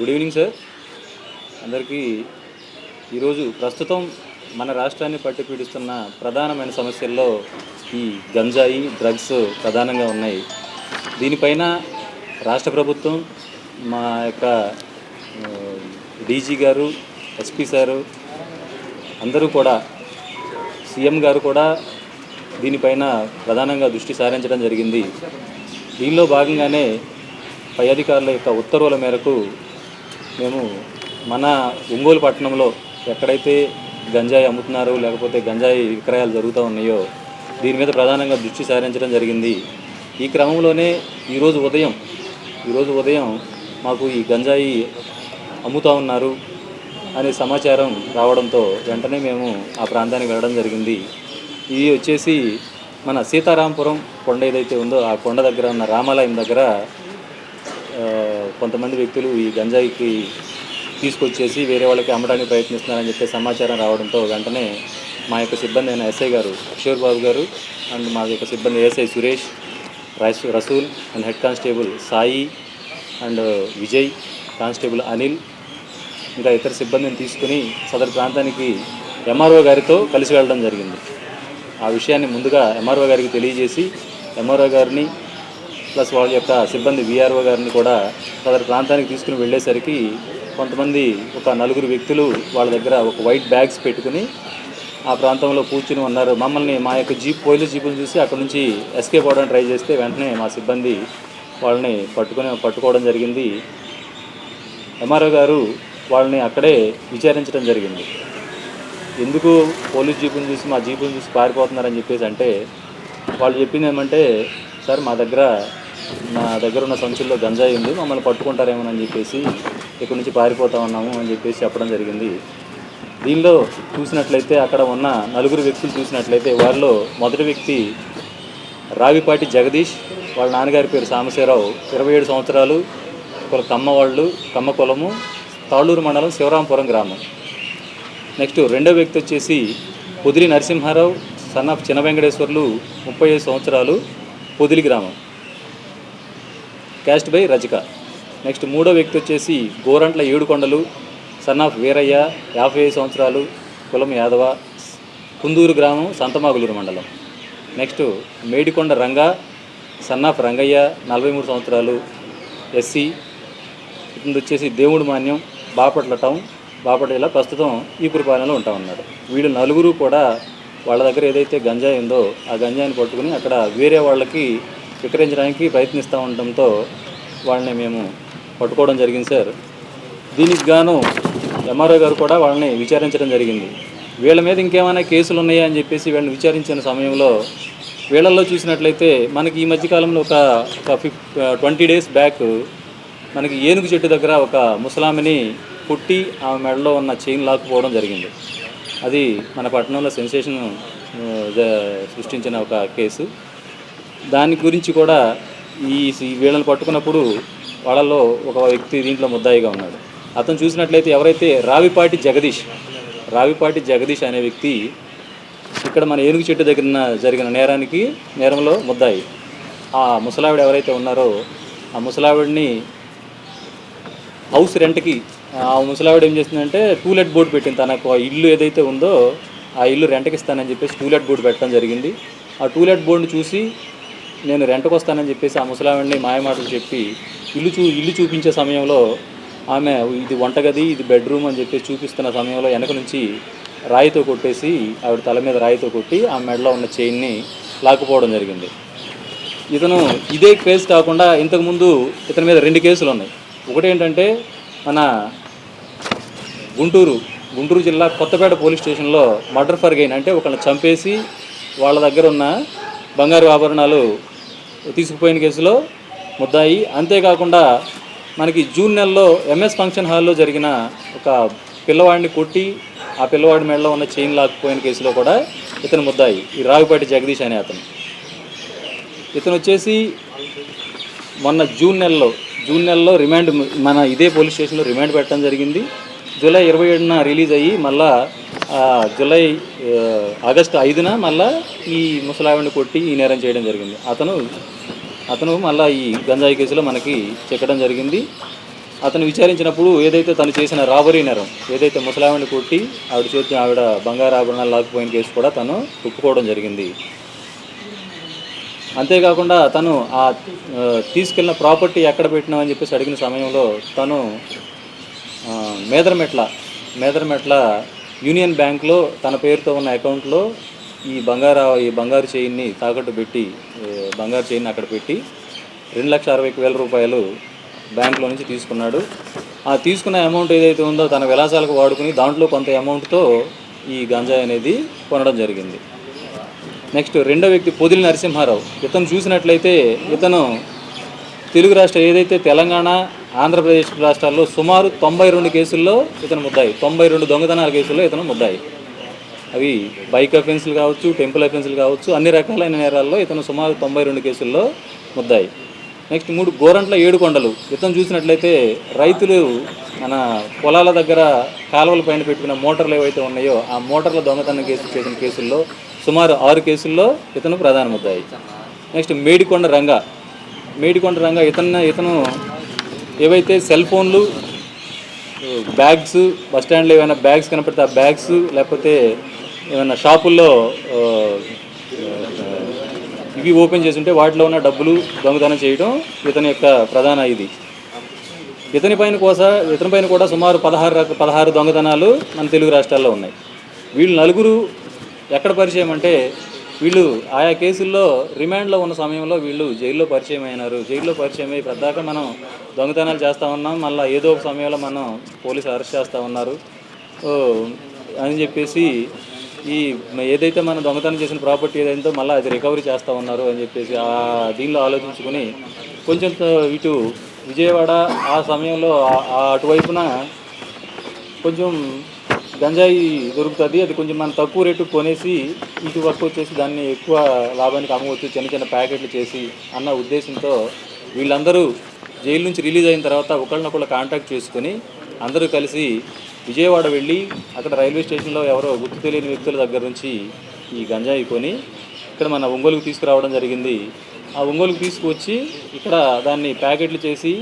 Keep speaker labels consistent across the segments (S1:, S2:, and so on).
S1: Good evening sir. అందరికీ ఈరోజు ప్రస్తుతం మన రాష్ట్రాన్ని పట్టి పీడిస్తున్న ప్రధానమైన సమస్యల్లో ఈ గంజాయి డ్రగ్స్ ప్రధానంగా ఉన్నాయి. దీనిపైన రాష్ట్ర ప్రభుత్వం మా యొక్క డీజీ గారు ఎస్పీ సారు అందరూ కూడా సీఎం గారు కూడా దీనిపైన ప్రధానంగా దృష్టి సారించడం జరిగింది. దీనిలో భాగంగానే పై అధికారుల యొక్క ఉత్తర్వుల మేరకు మేము మన ఒంగోలు పట్టణంలో ఎక్కడైతే గంజాయి అమ్ముతున్నారో లేకపోతే గంజాయి విక్రయాలు జరుగుతూ ఉన్నాయో దీని మీద ప్రధానంగా దృష్టి సారించడం జరిగింది. ఈ క్రమంలోనే ఈరోజు ఉదయం ఈరోజు ఉదయం మాకు ఈ గంజాయి అమ్ముతూ ఉన్నారు అనే సమాచారం రావడంతో వెంటనే మేము ఆ ప్రాంతానికి వెళ్ళడం జరిగింది. ఇది వచ్చేసి మన సీతారాంపురం కొండ ఏదైతే ఉందో ఆ కొండ దగ్గర ఉన్న రామాలయం దగ్గర కొంతమంది వ్యక్తులు ఈ గంజాయికి తీసుకొచ్చేసి వేరే వాళ్ళకి అమ్మడానికి ప్రయత్నిస్తున్నారని చెప్పి సమాచారం రావడంతో వెంటనే మా యొక్క సిబ్బంది అయిన ఎస్ఐ గారు కిషోర్ బాబు గారు అండ్ మా యొక్క సిబ్బంది SI Suresh Rasool and head constable Sai and Vijay constable Anil ఇంకా ఇతర సిబ్బందిని తీసుకుని సదరు ప్రాంతానికి ఎంఆర్ఓ గారితో కలిసి వెళ్ళడం జరిగింది. ఆ విషయాన్ని ముందుగా ఎంఆర్ఓ గారికి తెలియజేసి ఎంఆర్ఓ గారిని ప్లస్ వాళ్ళ యొక్క సిబ్బంది విఆర్ఓ గారిని కూడా సదరు ప్రాంతానికి తీసుకుని వెళ్ళేసరికి కొంతమంది ఒక నలుగురు వ్యక్తులు వాళ్ళ దగ్గర ఒక వైట్ బ్యాగ్స్ పెట్టుకుని ఆ ప్రాంతంలో కూర్చుని ఉన్నారు. మమ్మల్ని మా యొక్క జీప్ పోలీస్ జీపులు చూసి అక్కడ నుంచి ఎస్కేప్ అవ్వడానికి ట్రై చేస్తే వెంటనే మా సిబ్బంది వాళ్ళని పట్టుకుని పట్టుకోవడం జరిగింది. ఎంఆర్ఓ గారు వాళ్ళని అక్కడే విచారించడం జరిగింది. ఎందుకు పోలీస్ జీపుని చూసి మా జీపుని చూసి పారిపోతున్నారని చెప్పేసి అంటే వాళ్ళు చెప్పింది ఏమంటే సార్ మా దగ్గర నా దగ్గర ఉన్న సంచుల్లో గంజాయి ఉంది మమ్మల్ని పట్టుకుంటారేమోనని చెప్పేసి ఇక్కడి నుంచి పారిపోతా ఉన్నాము అని చెప్పేసి చెప్పడం జరిగింది. దీనిలో చూసినట్లయితే అక్కడ ఉన్న నలుగురు వ్యక్తులు చూసినట్లయితే వారిలో మొదటి వ్యక్తి రావిపాటి జగదీష్ వాళ్ళ నాన్నగారి పేరు సామశివరావు ఇరవై ఏడు సంవత్సరాలు ఒక కమ్మ వాళ్ళు కమ్మ కులము తాళ్ళూరు మండలం శివరాంపురం గ్రామం. నెక్స్ట్ రెండో వ్యక్తి వచ్చేసి పొదిలి నరసింహారావు సన్ ఆఫ్ చిన్న వెంకటేశ్వర్లు ముప్పై ఐదు సంవత్సరాలు పొదిలి గ్రామం. Cast by రజిక. నెక్స్ట్ మూడో వ్యక్తి వచ్చేసి గోరంట్ల ఏడుకొండలు సన్ ఆఫ్ వీరయ్య యాభై ఐదు సంవత్సరాలు కులం యాదవ కుందూరు గ్రామం సంతమాగులూరు మండలం. Next Medikonda Ranga son of Rangaiah నలభై మూడు సంవత్సరాలు ఎస్సీ. ఇతను వచ్చేసి దేవుడు మాన్యం బాపట్ల టౌన్ బాపట్ల జిల్లా ప్రస్తుతం ఈపురపాలెంలో ఉంటా ఉన్నాడు. వీళ్ళు నలుగురు కూడా వాళ్ళ దగ్గర ఏదైతే గంజాయి ఉందో ఆ గంజాయిని పట్టుకుని అక్కడ వేరే వాళ్ళకి విక్రయించడానికి ప్రయత్నిస్తూ ఉండటంతో వాళ్ళని మేము పట్టుకోవడం జరిగింది సార్. దీనికి గాను ఎంఆర్ఓ గారు కూడా వాళ్ళని విచారించడం జరిగింది. వీళ్ళ మీద ఇంకేమైనా కేసులు ఉన్నాయా అని చెప్పేసి వీళ్ళని విచారించిన సమయంలో వీళ్ళల్లో చూసినట్లయితే మనకి ఈ మధ్యకాలంలో ఒక ఒక ఫిఫ్ ట్వంటీ డేస్ బ్యాక్ మనకి ఏనుగు చెట్టు దగ్గర ఒక ముసలామిని పుట్టి ఆమె మెడలో ఉన్న చైన్ లాక్కుపోవడం జరిగింది. అది మన పట్టణంలో సెన్సేషన్ సృష్టించిన ఒక కేసు. దాని గురించి కూడా ఈ వీళ్ళని పట్టుకున్నప్పుడు వాళ్ళలో ఒక వ్యక్తి దీంట్లో ముద్దాయిగా ఉన్నాడు. అతను చూసినట్లయితే ఎవరైతే రావిపాటి జగదీష్ రావిపాటి జగదీష్ అనే వ్యక్తి ఇక్కడ మన ఏనుగు చెట్టు దగ్గర జరిగిన నేరానికి నేరంలో ముద్దాయి. ఆ ముసలావిడ ఎవరైతే ఉన్నారో ఆ ముసలావిడిని హౌస్ రెంట్కి ఆ ముసలావిడ ఏం చేస్తుందంటే టూలెట్ బోర్డు పెట్టింది. తనకు ఆ ఇల్లు ఏదైతే ఉందో ఆ ఇల్లు రెంట్కి ఇస్తానని చెప్పేసి టూలెట్ బోర్డు పెట్టడం జరిగింది. ఆ టూలెట్ బోర్డుని చూసి నేను రెంట్కి వస్తానని చెప్పేసి ఆ ముసలావిడిని మాయమాటలు చెప్పి ఇల్లు చూ ఇల్లు చూపించే సమయంలో ఆమె ఇది వంటగది ఇది బెడ్రూమ్ అని చెప్పేసి చూపిస్తున్న సమయంలో వెనక నుంచి రాయితో కొట్టేసి ఆవిడ తల మీద రాయితో కొట్టి ఆ మెడలో ఉన్న చైన్ని లాక్కుపోవడం జరిగింది. ఇతను ఇదే కేసు కాకుండా ఇంతకుముందు ఇతని మీద రెండు కేసులు ఉన్నాయి. ఒకటి ఏంటంటే మన గుంటూరు గుంటూరు జిల్లా కొత్తపేట పోలీస్ స్టేషన్లో మర్డర్ ఫర్ గెయిన్ అంటే ఒకళ్ళని చంపేసి వాళ్ళ దగ్గర ఉన్న బంగారు ఆభరణాలు తీసుకుపోయిన కేసులో ముద్దాయి. అంతేకాకుండా మనకి జూన్ నెలలో ఎంఎస్ ఫంక్షన్ హాల్లో జరిగిన ఒక పిల్లవాడిని కొట్టి ఆ పిల్లవాడి మెడలో ఉన్న చైన్ లాక్కుపోయిన కేసులో కూడా ఇతను ముద్దాయి. ఈ రావిపాటి జగదీష్ అనే అతను. ఇతను వచ్చేసి మొన్న జూన్ నెలలో జూన్ నెలలో రిమాండ్ మన ఇదే పోలీస్ స్టేషన్లో రిమాండ్ పెట్టడం జరిగింది. జూలై ఇరవై ఏడున రిలీజ్ అయ్యి మళ్ళా జూలై ఆగస్టు ఐదున మళ్ళా ఈ ముసలావిడిని కొట్టి ఈ నేరం చేయడం జరిగింది. అతను అతను మళ్ళా ఈ గంజాయి కేసులో మనకి చెక్కడం జరిగింది. అతను విచారించినప్పుడు ఏదైతే తను చేసిన రాబరీ నేరం ఏదైతే ముసలావిడిని కొట్టి ఆవిడ చేతి ఆవిడ బంగారు ఆభరణాలు లాక్కుపోయిన కేసు కూడా తను ఒప్పుకోవడం జరిగింది. అంతేకాకుండా తను ఆ తీసుకెళ్ళిన ప్రాపర్టీ ఎక్కడ పెట్టినామని చెప్పేసి అడిగిన సమయంలో తను మేదరమెట్ల మేదరమెట్ల యూనియన్ బ్యాంక్లో తన పేరుతో ఉన్న అకౌంట్లో ఈ బంగారు ఈ బంగారు చైన్ని తాకట్టు పెట్టి బంగారు చైన్ అక్కడ పెట్టి రెండు లక్ష అరవై వేల రూపాయలు బ్యాంకులో నుంచి తీసుకున్నాడు. ఆ తీసుకున్న అమౌంట్ ఏదైతే ఉందో తన విలాసాలకు వాడుకుని దాంట్లో కొంత అమౌంట్తో ఈ గంజాయి అనేది కొనడం జరిగింది. నెక్స్ట్ రెండో వ్యక్తి పొదిలి నరసింహారావు. ఇతను చూసినట్లయితే ఇతను తెలుగు రాష్ట్ర ఏదైతే తెలంగాణ ఆంధ్రప్రదేశ్ రాష్ట్రాల్లో సుమారు తొంభై రెండు కేసుల్లో ఇతను ముద్దాయి. తొంభై రెండు దొంగతనాల కేసుల్లో ఇతను ముద్దాయి. అవి బైక్ అఫెన్సులు కావచ్చు టెంపుల్ అఫెన్సులు కావచ్చు అన్ని రకాలైన నేరాల్లో ఇతను సుమారు తొంభై రెండు కేసుల్లో ముద్దాయి. నెక్స్ట్ మూడు గోరంట్ల ఏడుకొండలు ఇతను చూసినట్లయితే రైతులు మన పొలాల దగ్గర కాలువల పైన పెట్టుకున్న మోటార్లు ఏవైతే ఉన్నాయో ఆ మోటార్ల దొంగతనం కేసు చేసిన కేసుల్లో సుమారు ఆరు కేసుల్లో ఇతను ప్రధాన ముద్దాయి. నెక్స్ట్ మేడికొండ రంగ. మేడికొండ రంగ ఇతను ఇతను ఏవైతే సెల్ ఫోన్లు బ్యాగ్స్ బస్ స్టాండ్లో ఏమైనా బ్యాగ్స్ కనపడితే ఆ బ్యాగ్స్ లేకపోతే ఏమైనా షాపుల్లో ఇవి ఓపెన్ చేసి ఉంటే వాటిలో ఉన్న డబ్బులు దొంగతనం చేయడం ఇతని యొక్క ప్రధాన ఇది. ఇతని పైన కోస ఇతని పైన కూడా సుమారు పదహారు రక పదహారు దొంగతనాలు మన తెలుగు రాష్ట్రాల్లో ఉన్నాయి. వీళ్ళు నలుగురు ఎక్కడ పరిచయం అంటే వీళ్ళు ఆయా కేసుల్లో రిమాండ్లో ఉన్న సమయంలో వీళ్ళు జైల్లో పరిచయం అయినారు. జైల్లో పరిచయం అయ్యి పెద్దాక మనం దొంగతనాలు చేస్తూ ఉన్నాం. మళ్ళీ ఏదో ఒక సమయంలో మనం పోలీసు అరెస్ట్ చేస్తూ ఉన్నారు. అని చెప్పేసి ఈ ఏదైతే మనం దొంగతనం చేసిన ప్రాపర్టీ ఏదైందో మళ్ళీ అది రికవరీ చేస్తూ ఉన్నారు అని చెప్పేసి ఆ దీనిలో ఆలోచించుకుని కొంచెం ఇటు విజయవాడ ఆ సమయంలో ఆ అటువైపున కొంచెం గంజాయి దొరుకుతుంది అది కొంచెం మనం తక్కువ రేటు కొనేసి ఇటు వరకు వచ్చేసి దాన్ని ఎక్కువ లాభానికి అమ్మవచ్చు చిన్న చిన్న ప్యాకెట్లు చేసి అన్న ఉద్దేశంతో వీళ్ళందరూ జైలు నుంచి రిలీజ్ అయిన తర్వాత ఒకళ్ళనొకళ్ళు కాంటాక్ట్ చేసుకొని అందరూ కలిసి విజయవాడ వెళ్ళి అక్కడ రైల్వే స్టేషన్లో ఎవరో గుర్తు తెలియని వ్యక్తుల దగ్గర నుంచి ఈ గంజాయి కొని ఇక్కడ మన ఒంగోలుకు తీసుకురావడం జరిగింది. ఆ ఒంగోలుకు తీసుకువచ్చి ఇక్కడ దాన్ని ప్యాకెట్లు చేసి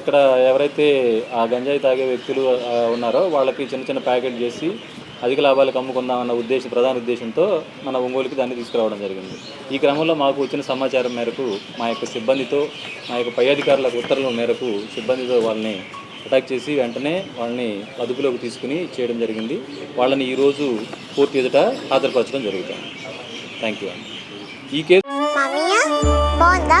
S1: ఇక్కడ ఎవరైతే ఆ గంజాయి తాగే వ్యక్తులు ఉన్నారో వాళ్ళకి చిన్న చిన్న ప్యాకెట్ చేసి అధిక లాభాలకు అమ్ముకుందామన్న ఉద్దేశం ప్రధాన ఉద్దేశంతో మన ఒంగోలుకి దాన్ని తీసుకురావడం జరిగింది. ఈ క్రమంలో మాకు వచ్చిన సమాచారం మేరకు మా యొక్క సిబ్బందితో మా యొక్క పై అధికారుల ఉత్తర్వుల మేరకు సిబ్బందితో వాళ్ళని అటాక్ చేసి వెంటనే వాళ్ళని అదుపులోకి తీసుకుని చేయడం జరిగింది. వాళ్ళని ఈరోజు పూర్తి ఎదుట హాజరుపరచడం జరుగుతుంది. థ్యాంక్ యూ అండి ఈ కేసు
S2: బాగుందా?